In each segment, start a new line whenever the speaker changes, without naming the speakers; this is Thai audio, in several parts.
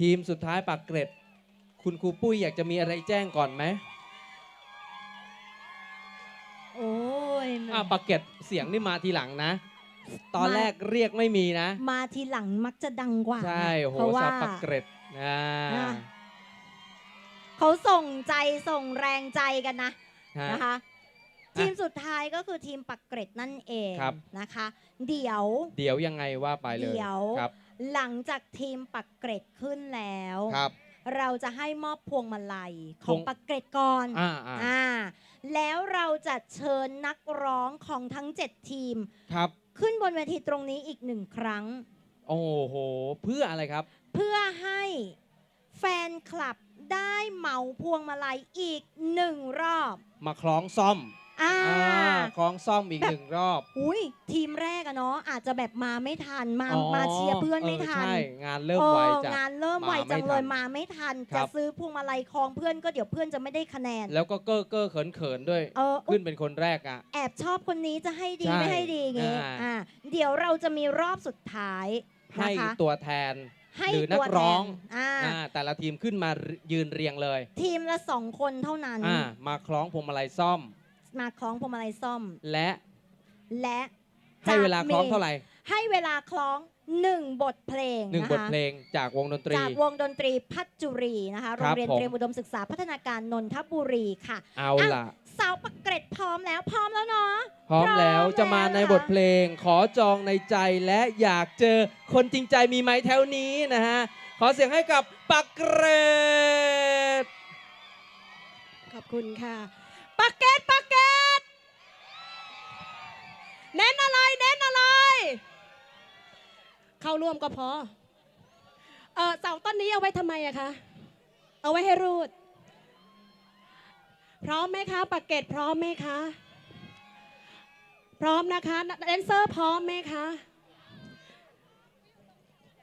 ทีมสุดท้ายปากเกร็ด คุณครูปุ้ยอยากจะมีอะไรแจ้งก่อนไหม
โอ้ย
อ่าปากเกร็ดเสียงนี่มาทีหลังนะ ตอนแรกเรียกไม่มีนะ
มาทีหลังมักจะดังกว่า
ใช่โห
เพราะว่า
สับปากเกร็ดอ่า
อะ เขาส่งใจส่งแรงใจกันนะ
ฮะ
นะคะทีมสุดท้ายก็คือทีมปักเกร็ดนั่นเอง
ครับ
นะคะ เดี๋ยว
เดี๋ยวยังไงว่าไปเลย
เดี๋ยว
ครับ
หลังจากทีมปักเกร็ดขึ้นแล้ว
ครับ
เราจะให้มอบพวงมาลัยข
พว
อง
ง
ปักเกร็ดก่อน
อ่าอ่า
อ่าแล้วเราจะเชิญนักร้องของทั้ง 7 ทีม
ครับ
ขึ้นบนเวทีตรงนี้อีกหนึ่งครั้ง
โอ้โห เพื่ออะไรครับ
เพื่อให้แฟนคลับได้เหมาพวงมาลัยอีกหนึ่งรอบ
มาคล้องซ่อม
อ่า
อ่าคล้องซ่อมอีก
แบบ
หนึ่งรอบ
อุ้ยทีมแรกอะเนาะอาจจะแบบมาไม่ทันมา
อ๋อ
มาเชียร์เพื่อนไม่ทัน
ใช่งานเริ่ม
เอ
ไว
อ
จัด
งานเริ่มไว
มาไม่
จังเลย
ทัน
มาไม่ทัน
ครั
จะ
บ
ซื้อพวงมาลัยคลองเพื่อนก็เดี๋ยวเพื่อนจะไม่ได้คะแนน
แล้วก็เก้อเก้อเขินเขินๆด้วย
เอออุ๊
ขึ้
ย
นเป็นคนแรกอะ
แอบชอบคนนี้จะให้ดี
ใช่
ไม่ให้ดีอย่างงี้
อ่า
อ่าเดี๋ยวเราจะมีรอบสุดท้าย
ให้
นะคะ
ตัวแทน
ให้
หรือนัก
ตัวแท
ร้อง
อ่า
อ่าแต่ละทีมขึ้นมายืนเรียงเลย
ทีมละสองคนเท่านั้น
อ่ามาคล้องพวงมาลัยซ่อม
มาคล้องพวงมาลัยซ่อม
และ
และ
ให้เวลาคล้อง
จะมี
เท่าไหร่
ให้เวลาคล้องหนึ่งบทเพลง
หนึ่ง
นะคะ
บทเพลงจากวงดนตรี
จากวงดนตรีพัชจุรีนะคะ
ค
โร
รั
ง
บ
เรียน
ผม
เตรียมอุดมศึกษาพัฒนาการนนทบุรีค่ะ
เอา
อะ
ล่ะ
สาวปักเกร็ดพร้อมแล้วพร้อมแล้วเนาะ
พร้อมแล้ว
พร้อม
จะมาใน
แล้ว
บทเพลง ขอจองในใจและอยากเจอคนจริงใจมีไหมแถวนี้นะฮะ ขอเสียงให้กับปักเกรด
ขอบคุณค่ะ ปักเกตปักเกตเน้นอะไรเน้นอะไร เข้าร่วมก็พอ เออเสาต้นนี้เอาไว้ทำไมอะคะ เอาไว้ให้รูด พร้อมไหมคะปักเกตพร้อมไหมคะ พร้อมนะคะแดนเซอร์พร้อมไหมคะ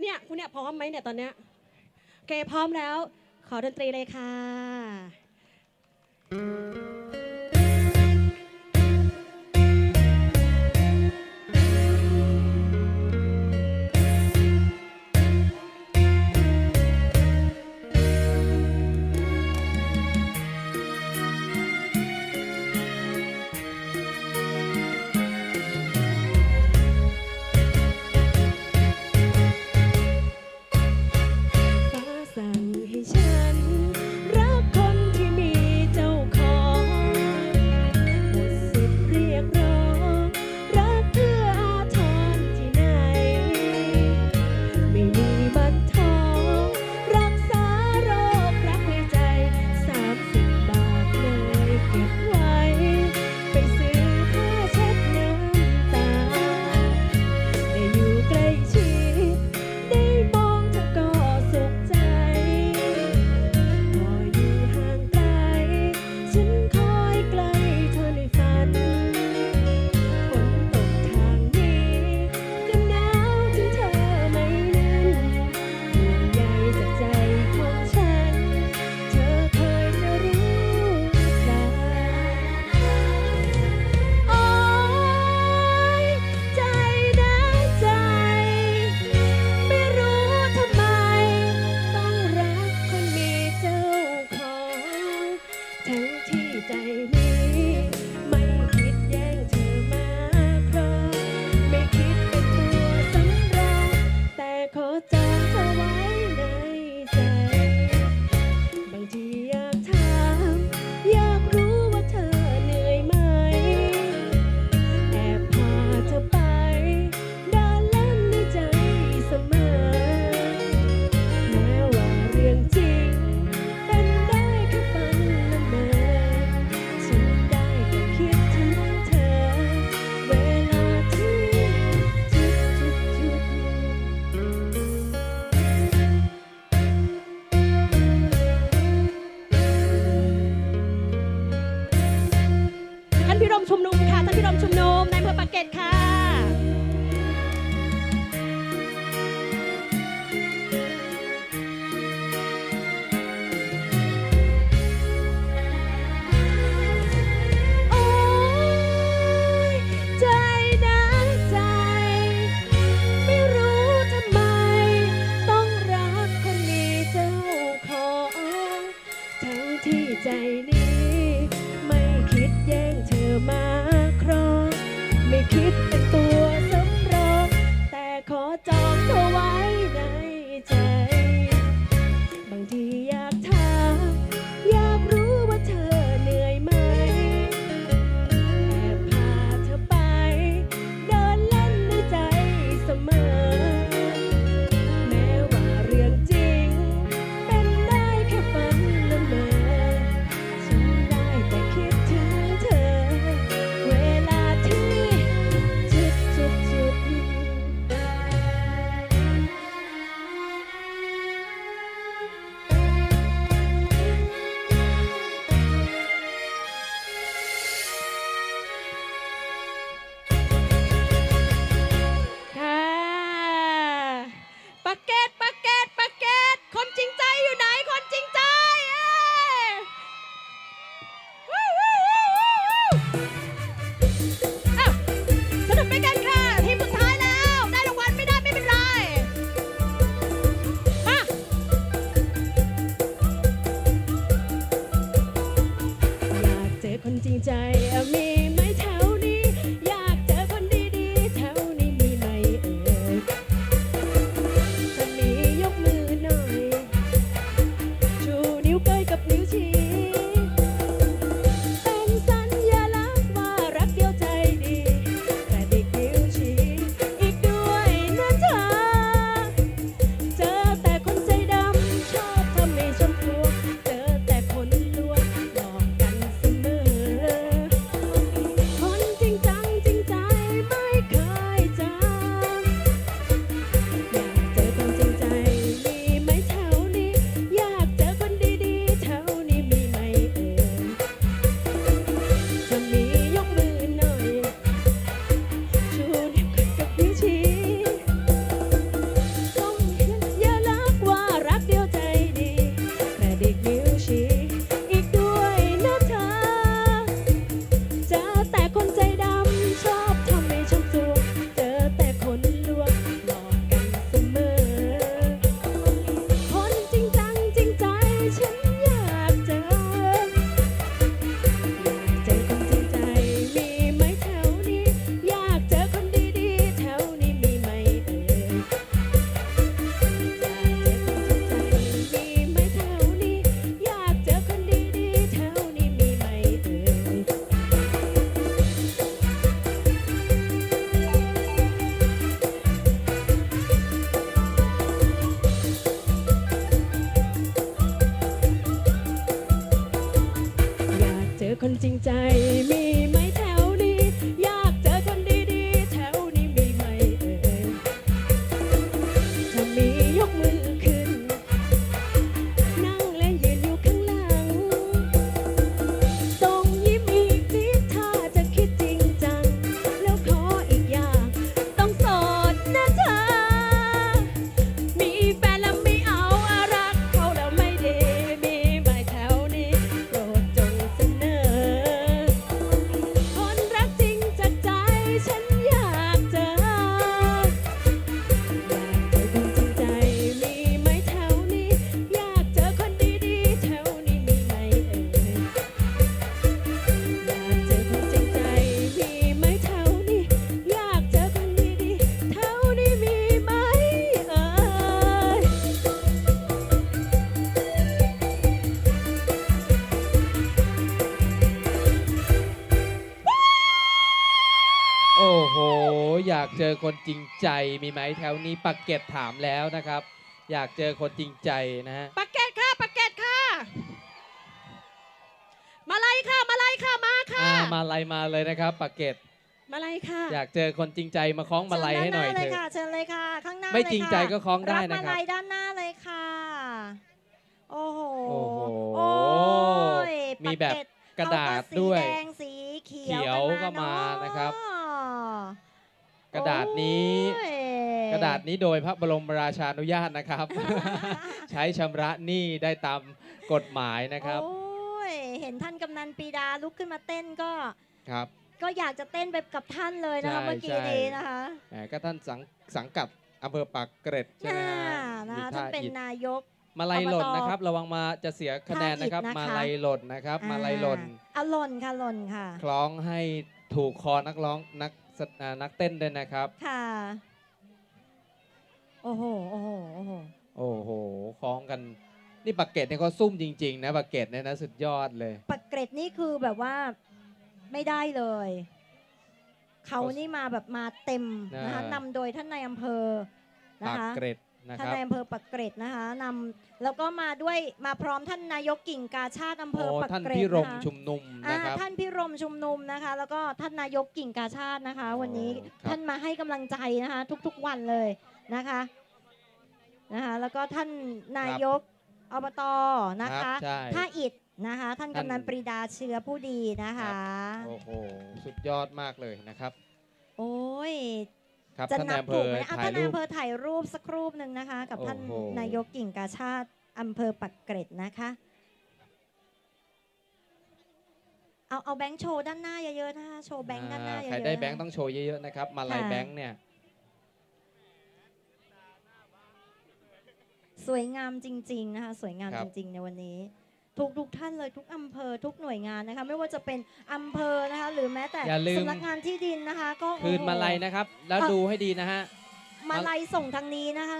เนี่ยคุณเนี่ยพร้อมไหมเนี่ยตอนเนี้ยโอเคพร้อมแล้ว ขอดนตรีเลยค่ะ คนจริงใจมี
อคนจริงใจมีไหมแถวนี้ปักเก็ตถามแล้วนะครับ อยากเจอคนจริงใจนะฮะ
ปักเกตค่ะปักเกตค่ะ มาเลยค่ะ มาเลยค่ะมาค่ะ
อ่ามาลัยมาเลยนะครับปักเก็ต
มาเลยค่ะ
อยากเจอคนจริงใจมาคล้องมาลัยให้หน่อย
เชิญ
เถ
ด้านหน้าเลย
อะ
ค่ะเชิญเลยค่ะ ข้างหน้า
ไม่
เลย
จริง
ค่ะ
ใจก็คล้องได้
รับ
นะ
มา
ครับ
ลัยด้านหน้าเลยค่ะ โอ้โห
โอ้โห
โอ้ย
มีแบบ
ปเต
กระดาษ
เข
ด้วย
สีแดงสีเขียว
เขียวก็มา
เอ
นะครับ กระดาษนี้
โอ้ย
กระดาษนี้โดยพระบรมราชานุญาตนะครับ ใช้ชำระหนี้ได้ตามกฎหมายนะครับ
โอ้ยเห็นท่านกำนันปรีดาลุกขึ้นมาเต้นก็
ครับ
ก็อยากจะเต้นไปกับท่านเลยนะคะ
ใช่
เมื่อกี้
ใช่
นี้นะคะ
แหมก็ท่านสังสังกัดอำเภอปากเกร็ดใช่ไหมฮะ
น่านะ
อยู่
คะ
ท่
ท่านเป็น
อิฐ
นายก
มาลัยหล่น
อบต
นะครับ ระวังมาจะเสียคะแนนนะครับ
ท่าอิฐนะคะ
มาลัยหล่นนะครับ มาลัยหล่น
อ่าอะหล่นค่ะหล่นค่ะ
คล้องให้ถูกคอนักร้องนักแสอ่า นักเต้นด้วยนะครับ
ค่ะ โอ้โห โอ้โห โอ้โห
โอ้โหคล้องกัน นี่ปากเกร็ดเนี่ยเขาซุ่มจริง ๆ นะปากเกร็ดเนี่ยนะสุดยอดเลย
ปักเกร็ดนี่คือแบบว่าไม่ได้เลย เขานี่มาแบบมาเต็มนะคะ
อ่าน
นำโดยท่านนายอำเภอนะ
ปาก
คะ
เกร็ด นะค
ท่าน
รับ
นายอำเภอปักเกร็ดนะคะนำแล้วก็มาด้วยมาพร้อมท่านนายกกิ่งกาชาติอำเภ
โอ้
อปัก
ท่าน
เกร็ด
พิรม
นะคะ
ชุมนุม
อ่า
นะครับ
ท่านพิรมชุมนุมนะคะ แล้วก็ท่านนายกกิ่งกาชาตินะคะ วันนี้
โอ้ครับ
ท่านมาให้กำลังใจนะคะ ทุกๆวันเลยนะคะนะคะแล้วก็ท่านนายกอบตนะ
ครั
คะ
บใช่
ท่าอิดนะคะ ท่าน
ท่าน
กำนันปรีดาเชื้อผู้ดีนะคะ
โอ้โห สุดยอดมากเลยนะครับ
โอ้ย
ครับ
จะ
ท่าน
นั
นาย
บ
อำเภ
ถูก
อ
ไหมอะ
ถ่า
ท่ายนนาย
รูป
อำเภอถ่ายรูปสักรูปหนึ่งนะคะ กับท่าน
โอ้โห
นายกกิ่งกาชาติอำเภอปักเกร็ดนะคะ เอาเอาแบงค์โชว์ด้านหน้าเยอะๆนะคะโชว์แบงค์ด้านหน้าเย
อ่
อะๆ
ใครได้
นะคะ
แบงค์ต้องโชว์เยอะๆนะครับ มาลาย
ค่ะ
แบงค์เนี่ย
สวยงามจริง ๆ นะคะ สวยงาม
ครั
จ
บ
ริง ๆ ในวันนี้ ทุกทุกท่านเลยทุกอำเภอทุกหน่วยงานนะคะ ไม่ว่าจะเป็นอำเภอนะคะ หรือแม้แต่
อย่าลืม
สำนักงานที่ดินนะคะ ก็
คืน
โอ้โห
มาลัยนะครับ แล้ว
เอ่อ
ดูให้ดีนะฮะ
มาลัยส่งทางนี้นะคะ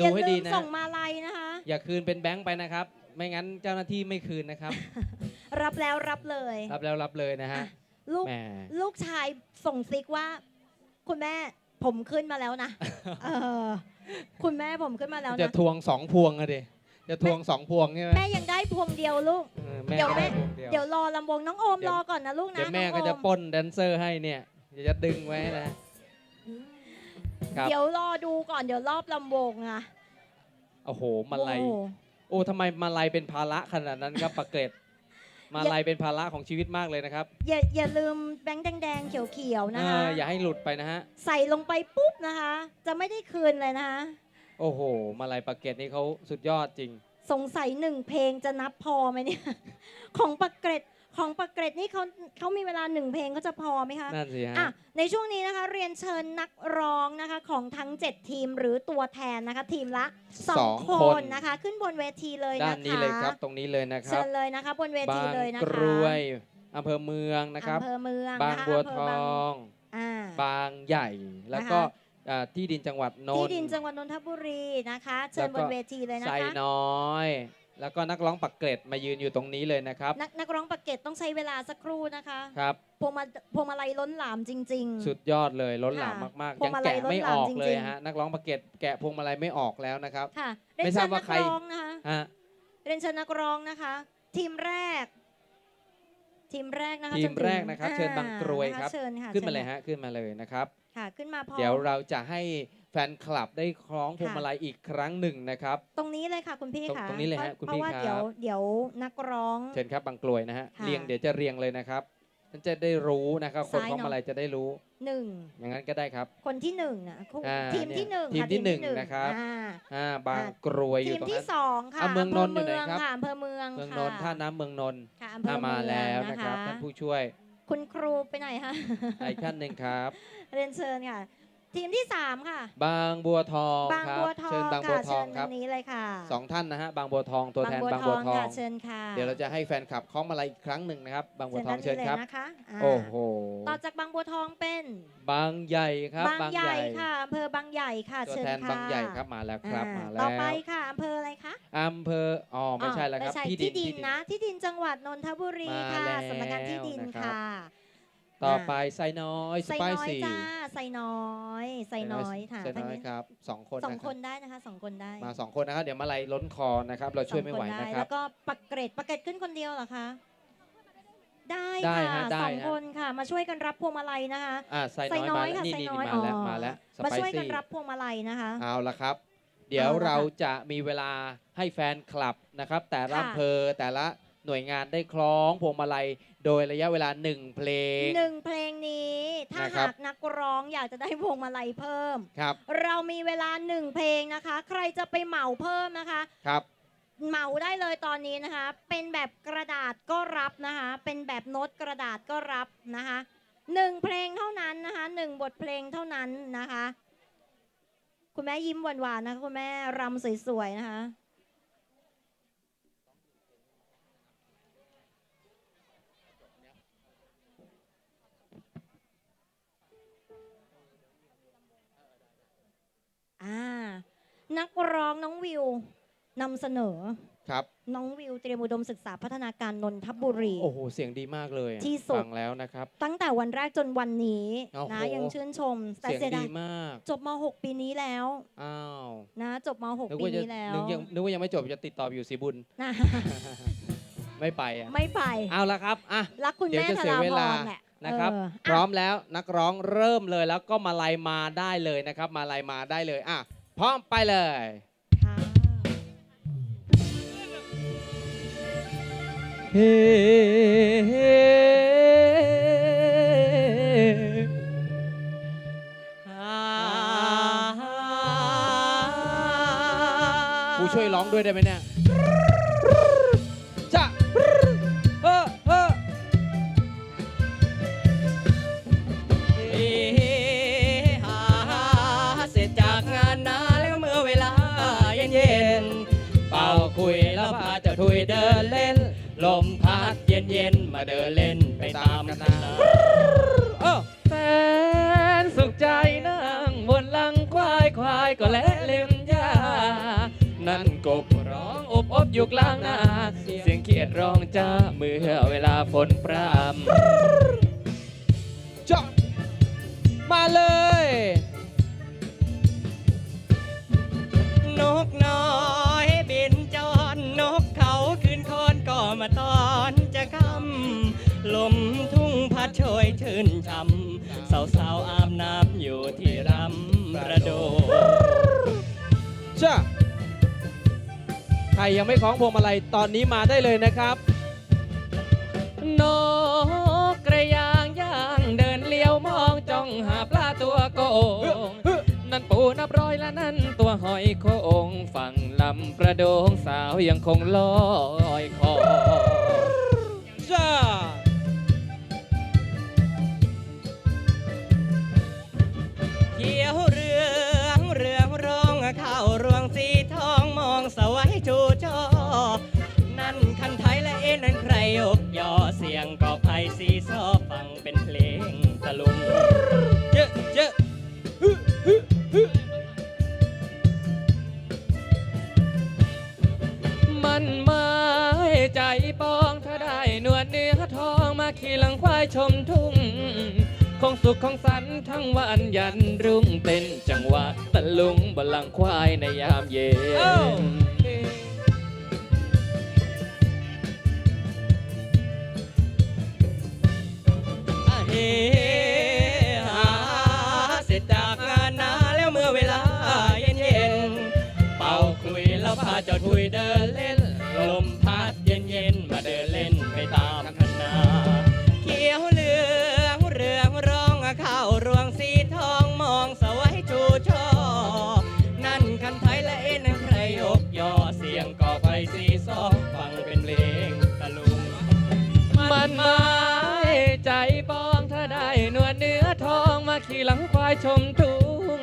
ดูให้ดี
อย่าลืม
นะ
ส่งมาลัยนะคะ
อย่าคืนเป็นแบงค์ไปนะครับ ไม่งั้นเจ้าหน้าที่ไม่คืนนะครับ
รับแล้วรับเลย
รับแล้วรับเลยนะฮะ
อะลูก
แหม
ลูกชายส่งซิกว่า คุณแม่ผมขึ้นมาแล้วนะ เออคุณแม่ผมขึ้นมาแล้ว
จะ
นะ
ทวงสองพวงอะดิ จะทวงสองพวงใช่ไหม
แม่ยังได้พวงเดียวลูก
เออแม่
เดี๋ยว
ก็ได้
แม่
พวงเดียว
เดี๋ยวรอลำวงน้องโอม
เดี๋ยว
รอก่อนนะลูกนะ
เดี๋ยวแม่
น้อง
ก็จะ
โอ
ปล้นแดนเซอร์ให้เนี่ยเดี๋ยวจะดึงไว้นะ ครับ
เดี๋ยวรอดูก่อนเดี๋ยวรอบลำวงอะ
โอ้โหมาลัย
โอ้
โอ้ทำไมมาลัยเป็นภาระขนาดนั้นครับปากเกร็ดมาลัยเป็นภาระของชีวิตมากเลยนะครับ
อย่าอย่าลืมแบงค์แดงๆเขียวๆนะ
เอ
คะ
ออย่าให้หลุดไปนะฮะ
ใส่ลงไปปุ๊บนะคะ จะไม่ได้คืนเลยนะคะ
โอ้โห มาลัยปากเกร็ดนี่เขาสุดยอดจริง
สงสัยหนึ่งเพลงจะนับพอไหมเนี่ย ของปักเกร็ดของปักเกร็ดนี่เขาเขามีเวลาหนึ่งเพลงเขาจะพอไหมคะ
นั่นสิฮะ
อะในช่วงนี้นะคะเรียนเชิญนักร้องนะคะของทั้ง 7 ทีมหรือตัวแทนนะคะ ทีมละ
สอง
2
ค
คน นนะคะ ขึ้นบนเวทีเลย
ด้า
นะ
น
คะ
นี้เลยครับ ตรงนี้เลยนะค
เชิ
รับ
ญเลยนะคะ บนเวที
บาง
เลยนะ
ก
คะ
รวยอำเภอเมืองนะครับ
อำเภอเมือง
บาง
นะคะ
บัว
อำเภ
ท
บาง
อง
อ่า
บางใหญ่แล้วก็ อ่าที่ดินจังหวัดนน
ที่
ท์
ดินจังหวัดนนทบุรีนะคะ เชิญ
แล้ว
บ
ก็
นเวทีเลยนะ
ไซ
คะ
น้อย แล้วก็นักร้องปักเกร็ดมายืนอยู่ตรงนี้เลยนะครับ
นักนักร้องปักเกร็ดต้องใช้เวลาสักครู่นะคะ
ครับ
พวงมาพวงมาลัยล้นหลามจริง ๆ
สุดยอดเลยล้นหลาม
ค่ะ
มาก
พ
ๆ
ว
ยังง
มาลัย
แกะไม่
ล้นห
อ
ลาม
อก
จริงๆ
เลยฮะนักร้องปักเกร็ดแกะพวงมาลัยไม่ออกแล้วนะครับ
ค่ะเรียน
ไม่ท
เชิ
ราบ
ญ
ว่า
นัก
ใคร
ร้องนะคะ
ฮะ
เรียนเชิญนักร้องนะคะ ทีมแรก ทีมแรกนะคะ
ทีม
จนถึง
แรกนะครับ เชิญบางกรวย
อ่า
ครับ
นะะเชิญค่ะ
ขึ้นมา
ชิญ
เลยฮะขึ้นมาเลยนะครับ
ค่ะขึ้นมาพร้อม
เดี๋ยวเราจะให้แฟนคลับได้คล้องพวง
ค่ะ
มาลัยอีกครั้งหนึ่งนะครับ
ตรงนี้เลยค่ะคุณพี่
ตรง
ค่ะ
ตรงนี้เลยฮะ
พา
คุณ
เพ
พี่
ราะว่า
ครับ
เดี๋ยวเดี๋ยวนักร้อง
เชิญครับบางกลวยนะฮะ
ค่ะ
เรียงเดี๋ยวจะเรียงเลยนะครับ ท่านจะได้รู้นะครับ คน
ซ้าย
คล้อง
เนอะ
มาลัยจะได้รู้
หนึ่ง
อย่างนั้นก็ได้ครับ
คนที่หนึ่งนะคู่
อ่า
ทีมที่หนึ่ง
ทีม
ค่ะ
ที่หนึ่งนะครับ
อ่า
อ่าบาง
อะ
กรวยอ
ที
ยู่
ม
ตรง
ที่
นั้น
สองค่ะ
อะเมืองนนท์อยู่ไหนำ
เภ
ครับ
ค่ะอำเภอเมือง
เมืองน
ค่ะ
นท์ท่าน้ำเมืองนนท์
ค่ะอำเภอ
อ่า
เมื
มา
อง
แล้ว
นะ
นะครับ
คะ
ท่านผู้ช่วย
คุณครูไปไหนคะ
อีกท่านหนึ่งครับ
เรียนเชิญค่ะ ทีมที่สามค่ะ
บางบัวทอง
บาง
ครับ
บัวทอ
เชิญ
ง
บางบัว
ค่ะ
ท
เชิ
อง
ญ
ครับ
ทางนี้เลยค่ะ
สองท่านนะฮะบางบัวทองตัวแทนบางบัวทอง
ค่ะเชิญค่ะ
เดี๋ยวเราจะให้แฟนคลับคล้องมาลัยอีกครั้งหนึ่งนะครับ บางบัวทอง
ด้าน
เชิญ
นี้
ครับ
ลยนะคะา
โอ้โห
ต่อจากบางบัวทองเป็น
บางใหญ่ครับ
บางใหญ่ค่ะอำเภอบางใหญ่ค่ะ
ตัว
เชิญ
แทน
ค่ะ
บางใหญ่ครับมาแล้วครับ
อ่
มาแล้ว
ต่อไปค่ะอำเภออะไรคะ
อำเภออ๋อไม่ใช่แล้วครับ
ไม่ใช่
ที่ดิ
ที่
น
ดินนะที่ดินจังหวัดนนทบุรี
มา
ค่ะ
แล้ว
สำนักงานที่ดิน
นะครับ
ค่ะ
ต่อไปไซน้อยส
ใส่
ไป
น้อย
ซี่
จ้าใส่น้อยใส่น้อยค่ะ
ไซน้อย
ทางนี้
ครับสองคน
สอง
นะ
ค
รั
น
บ
ได้นะคะสองคนได้
มาสองคนนะครับ เดี๋ยวมาลัยล้นคอนะครับ เราช่วยไม่ไหว
สองค
นะ
ด้
ครับ
แล้วก็ปักเกร็ดปักเกร็ดขึ้นคนเดียวเหรอคะได้
ได้
ค่ะ
ฮะได้
สอง
ฮะ
คนค่ะ มาช่วยกันรับพวงมาลัยนะคะ
อ่าไซ
ไซน้
น้
อ
อยยมา
ค่ะ
แล้วนี่
ไซ
นี่
น้อย
มาแล้ว
อ๋อ
มาแล้วส
มา
ไป
ช่วยกัน
ซี่
รับพวงมาลัยนะคะ
เอาละครับ เดี๋ยว
เอาละค่ะ
เราจะมีเวลาให้แฟนคลับนะครับ แต่ละ
ค่ะ
อำเภอแต่ละหน่วยงานได้คล้องพวงมาลัยโดยระยะเวลาหนึ่งเพลง
หนึ่งเพลงนี้ ถ้า
นะครับ
หากนักร้องอยากจะได้พวงมาลัยเพิ่ม
ครับ
เรามีเวลาหนึ่งเพลงนะคะ ใครจะไปเหมาเพิ่มนะคะ
ครับ
เหมาได้เลยตอนนี้นะคะ เป็นแบบกระดาษก็รับนะคะ เป็นแบบโน้ตกระดาษก็รับนะคะหนึ่งเพลงเท่านั้นนะคะหนึ่งบทเพลงเท่านั้นนะคะ คุณแม่ยิ้มหวานๆนะคะคุณแม่รำสวยๆนะคะ อ่า นักร้องน้องวิวนำเสนอ
ครับ
น้องวิวเตรียมอุดมศึกษาพัฒนาการนนทบุรี
โอ้โห เสียงดีมากเลยอะ
ที่สุด
ฟังแล้วนะครับ
ตั้งแต่วันแรกจนวันนี้
โอ้โห
นะยังชื่นชม แต่
เสียง
เสีย
ดี
ดาย
มาก
จบม .6 ปีนี้แล้ว
อ้าว
นะจบม
นึก
.6 ปี
ว่าจะ
นี้แล้ว
นึกยังนึกว่ายังไม่จบจะติดต่ออยู่สีบุญ
นะ
ไม่ไปอะ
ไม่ไป
เอาละครับอะ
รักคุณ
เดี๋ยว
แม่
จะ
ธ
เสีย
รา
เว
พ
ลา
รแหละ
นะครับ
เออ
พร้อมแล้วนักร้องเริ่มเลยแล้วก็มาลายมาได้เลยนะครับ มาลายมาได้เลยอะพร้อมไปเลย
ค่ะ
เฮ้ครูช่วยร้องด้วยได้ไหมเนี่ย เจ้า
ทุยเดินเล่น ลมพัดเย็นๆมาเดินเล่นไปตามกันนา
เออ
แฟนสุขใจนั่งบนหลังควายควายก็แลเล่มยานั่นกบร้องอบอบอยู่กลางนาเสียงเขียดร้องจ้าเมื่อเวลาฝนพรำ
จบมาเลย
นกน้อย มาตอนจะคำลมทุ่งพัดโชยชื่นช่ำสาวๆอาบน้ำอยู่ที่รำประโดด
จ้ะใครยังไม่คล้องพวงมาลัยตอนนี้มาได้เลยนะครับ
นกกระยางย่างเดินเลี้ยวมองจ้องหาปลาตัวโกง นั่นปูนับร้อยและนั่นตัวหอยโคงฝั่งลำประโดงสาวยังคงลอยคอ
จ้า
เขียวเรืองเรืองร้องข้าวรวงสีทองมองสวัยชูจอ นั่นคันไทยและเอ็นนั้นใครยกยอเสียงก็ไพสีซอฟังเป็นเพลงตะลุง มทุ่ง คงสุขของสันทั้งวันยันรุ่งเต้นจังหวะตะลุงบลังควายในยามเย็น เฮหาเสร็จจากงานนาแล้วเมื่อเวลาเย็นเย็นๆเป่าคุยแล้วพาเจ้าทุยเดิน หลังควายชมทุ่ง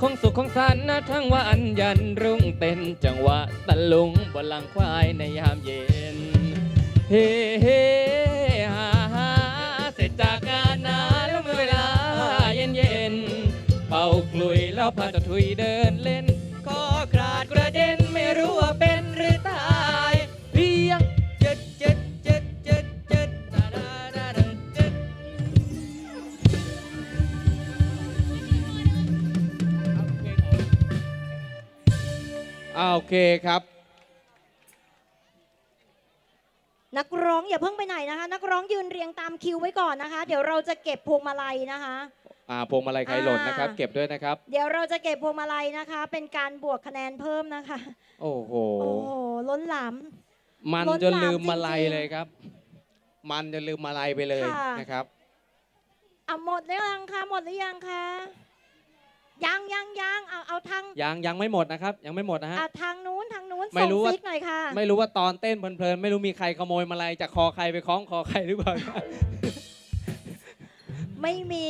คงสุขของสันนะทั้งวันยันรุ่งเต้นจังหวะตะลุงบนหลังควายในยามเย็น เฮ้เฮ้ฮาฮาเสร็จจากงานนาแล้วเมื่อเวลาเย็นเย็นเป่ากลุยแล้วพาจะทุยเดินเล่น ก็กราดกระเด็นไม่รู้ว่าเป็นหรือตาย
อ่าโอเคครับ
นักร้องอย่าเพิ่งไปไหนนะคะ นักร้องยืนเรียงตามคิวไว้ก่อนนะคะ เดี๋ยวเราจะเก็บพวงมาลัยนะคะ
อ่าพวงมาลัยใครหล่นนะครับ
อ่า
เก็บด้วยนะครับ
เดี๋ยวเราจะเก็บพวงมาลัยนะคะ เป็นการบวกคะแนนเพิ่มนะคะ
โอ้โห
โอ้โหล้นหลาม
มัน
ล้น
จนลืม
หลาม
มาลัย
จริงๆ
เลยครับ มันจนลืมมาลัยไปเลย
ค่ะ
นะครับ
อะหมดหรือยังคะหมดหรือยังคะ ยังยังยังเอาเอาทาง
ยังยังไม่หมดนะครับ ยังไม่หมดนะฮะ
อะทางนู้นทางนู้น
ไม่
ส่ง
รู้ว่า
ซิกหน่อยค่ะ
ไม่รู้ว่าตอนเต้นเพลินๆไม่รู้มีใครขโมยมาลัยจากคอใครไปคล้องคอใครหรือเปล่า
ไม่มี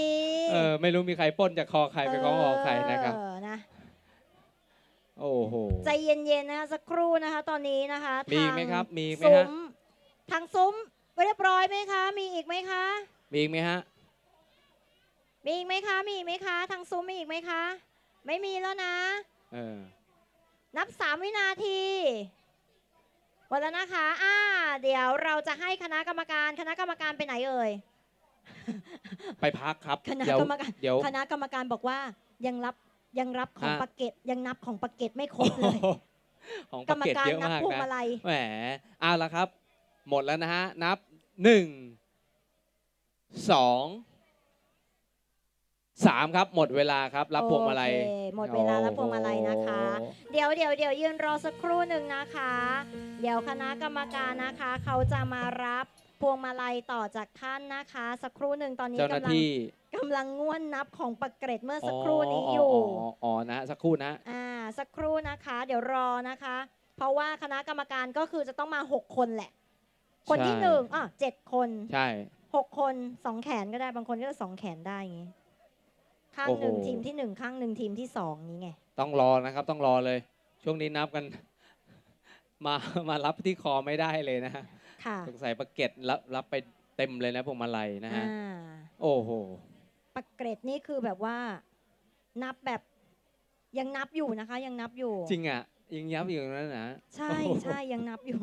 เออไม่รู้มีใครปล้นจากคอใครไปคล้องคอใครนะครับ
เออนะ
โอ้โห
ใจเย็นๆนะคะสักครู่นะคะ ตอนนี้นะคะ
มีอีก
ทาง
ไหมครับมีอีกไหม
ซุ้
ฮะ
มทางซุ้มเรียบร้อยไหมคะ มีอีกไหมคะ
มีอีกไหมฮะ
มีอีกไหมคะ มีอีกไหมคะ ทางซุ้มมีอีกไหมคะ ไม่มีแล้วนะ
เออ
นับสามวินาทีหมดแล้วนะคะ อ่า เดี๋ยวเราจะให้คณะกรรมการ คณะกรรมการไปไหนเอ่ย
ไปพักครับ
คณะ
เดี๋ยว
กรรมการ
เดี๋ยว
คณะกรรมการบอกว่ายังรับยังรับของ
ฮะ
ปากเกตยังนับของปากเกตไม่ครบเลย
ของ
กร
ปาร
ม
เกต
การ
เยอะ
นับ
มาก
พวง
นะ
มาลัย
แหมเอาละครับ หมดแล้วนะฮะ นับหนึ่งสอง สามครับ หมดเวลาครับ รับพวงมาลัย
โอเคหมดเวลารับพวงมาลัยนะคะ
โอ้โห
เดี๋ยวเดี๋ยวเดี๋ยวยืนรอสักครู่หนึ่งนะคะ เดี๋ยวคณะกรรมการนะคะ เขาจะมารับพวงมาลัยต่อจากท่านนะคะ สักครู่หนึ่งตอนนี้
เจ้าหน้ากำ
ลัง
ที่
กำลังง่วนนับของปากเกร็ดเมื่อสักครู่นี้อยู่
อ๋ออ๋อนะสักครู่นะ
อ่าสักครู่นะคะ เดี๋ยวรอนะคะ เพราะว่าคณะกรรมการก็คือจะต้องมา 6 คนแหละ คนที่
ใช่
หนึ่งอะเจ็ดคน
ใช่
หกคนสองแขนก็ได้บางคนก็จะสองแขนได้อย่างงี้ ข้างหนึ่ง
โอ้โห
ทีมที่หนึ่งข้างหนึ่งทีมที่สองนี้ไง
ต้องรอนะครับต้องรอเลย ช่วงนี้นับกัน มามารับที่คอไม่ได้เลยนะฮะ
ค่ะ
สงสัยประเก็ตรับรับไปเต็มเลยนะพวงมาลัยนะฮะ
อ่า
โอ้โห
ปากเกร็ดนี่คือแบบว่า นับแบบยังนับอยู่นะคะ ยังนับอยู่
จริงอะยิงย้ำอยู่ตรงนั้นนะ
ใช่
โอ้โห
ใช่ยังนับอยู่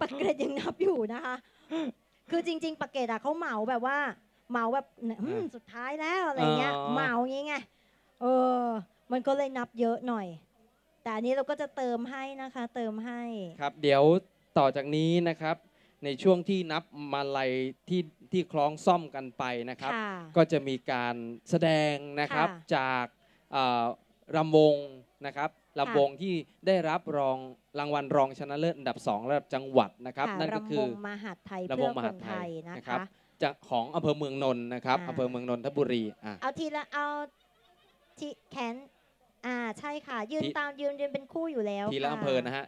ปากเกร็ดยังนับอยู่นะคะ คือจริง ๆปากเกร็ดอะเขาเหมาแบบว่า เหมาแบบอืมสุดท้ายแล้วอะไรเงี้ยเหมาอย่างงี้ไงเออ มันก็เลยนับเยอะหน่อย แต่อันนี้เราก็จะเติมให้นะคะ เติมให้
ครับเดี๋ยวต่อจากนี้นะครับ ในช่วงที่นับมาลัยที่ที่คล้องซ่อมกันไปนะครับ
ค่ะ
ก็จะมีการแสดงนะครับ
ค่ะ
จากเอ่อรำวงนะครับรำวงที่ได้รับรองรางวัลรองชนะเลิศอันดับสองระดับจังหวัดนะครับ
ค่ะ
นั่นก็คือ
รำวงมหาดไทย
รำว
เพื่อง
ม
ค
หานด
ไท
ไท
ย
ย
นะ
นะครับ
คะ
จากของอำเภอเมืองนนท์นะครับ
อ่า
อำเภอเมืองนนทบุรีอะ
เอาทีละเอาที่แขน อ่าใช่ค่ะ ยืน
ที
ตามยืนยืนเป็นคู่อยู่แล้ว
ทีละ
ค่
อำเภอนะฮะ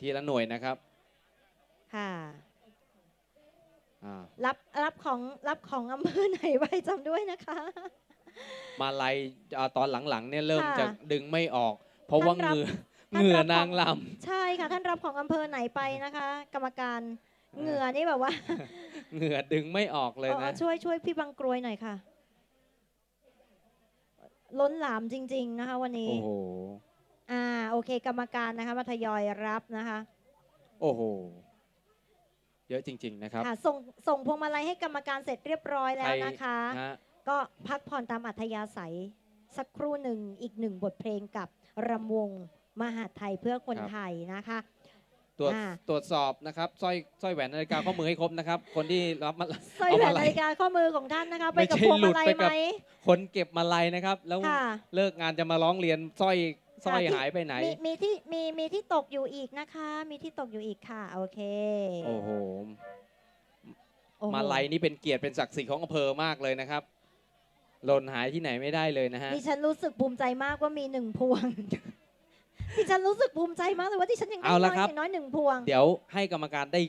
ทีละหน่วยนะครับ
ค่ะ
อ่า
รับรับของรับของอำเภอไหนไว้จำด้วยนะคะ
มาลัยเอ่อตอนหลังๆเนี่ยเริ่ม
ค่ะ
จะดึงไม่ออก เพราะว่า
ท่านรับ
เหงื่อ
ท่าน
เหงื่อ
รับ
นางล
ใช่ค่ะ ท่านรับของอำเภอไหนไปนะคะ กรรมการ เหงื่อนี่แบบว่าำ
เหงื่อดึงไม่ออกเลย
เออ
นะ
ช่วยช่วยพี่บังกรวยหน่อยค่ะ ล้นหลามจริง ๆ นะคะ วันนี้
โอ้โห
อ่า โอเค กรรมการนะคะมาทยอยรับนะคะ
โอ้โห เยอะจริง ๆ นะครับ
ค่ะส่งส่งพวงมาลัยให้กรรมการเสร็จเรียบร้อยแล้ว
ใคร
นะคะ
ฮะ
ก็พักผ่อนตามอัธยาศัย สักครู่หนึ่งอีกหนึ่งบทเพลงกับรำวงมหาดไทยเพื่อคน
ครับ
ไทยนะคะ
ตรวจ
อ่า
ตรวจสอบนะครับสร้อยสร้อยแหวนนาฬิกาข้อมือให้ครบนะครับ คนที่รับมา
สร้อย
เอา
แหว
มานลัย
นาฬิกาข้อมือของท่านนะคะ ไป
ไม่
กับ
ใช่
พวง
หลุ
มา
ด
ลัย
ไป
ไห
กั
ม
บคนเก็บมาลัยนะครับ แล้ว
ค่ะ
เลิกงานจะมาร้องเรียนสร้อยสร้อย
ค่ะที่
หายไปไหน
มีมีที่มีมีที่ตกอยู่อีกนะคะ มีที่ตกอยู่อีกค่ะโอเค
โอ้โห
โอ้โห
มาลัยนี่เป็นเกียรติเป็นศักดิ์ศรีของอำเภอมากเลยนะครับหล่นหายที่ไหนไม่ได้เลยนะฮะ
ดิฉันรู้สึกภูมิใจมากว่ามีหนึ่งพวง ดิฉันรู้สึกภูมิใจมากเลยว่าดิฉันยังได้
เอา
น้
ละ
อย
ครับ
อย่างน้อยหนึ่งพวง
เดี๋ยวให้กรรมการได้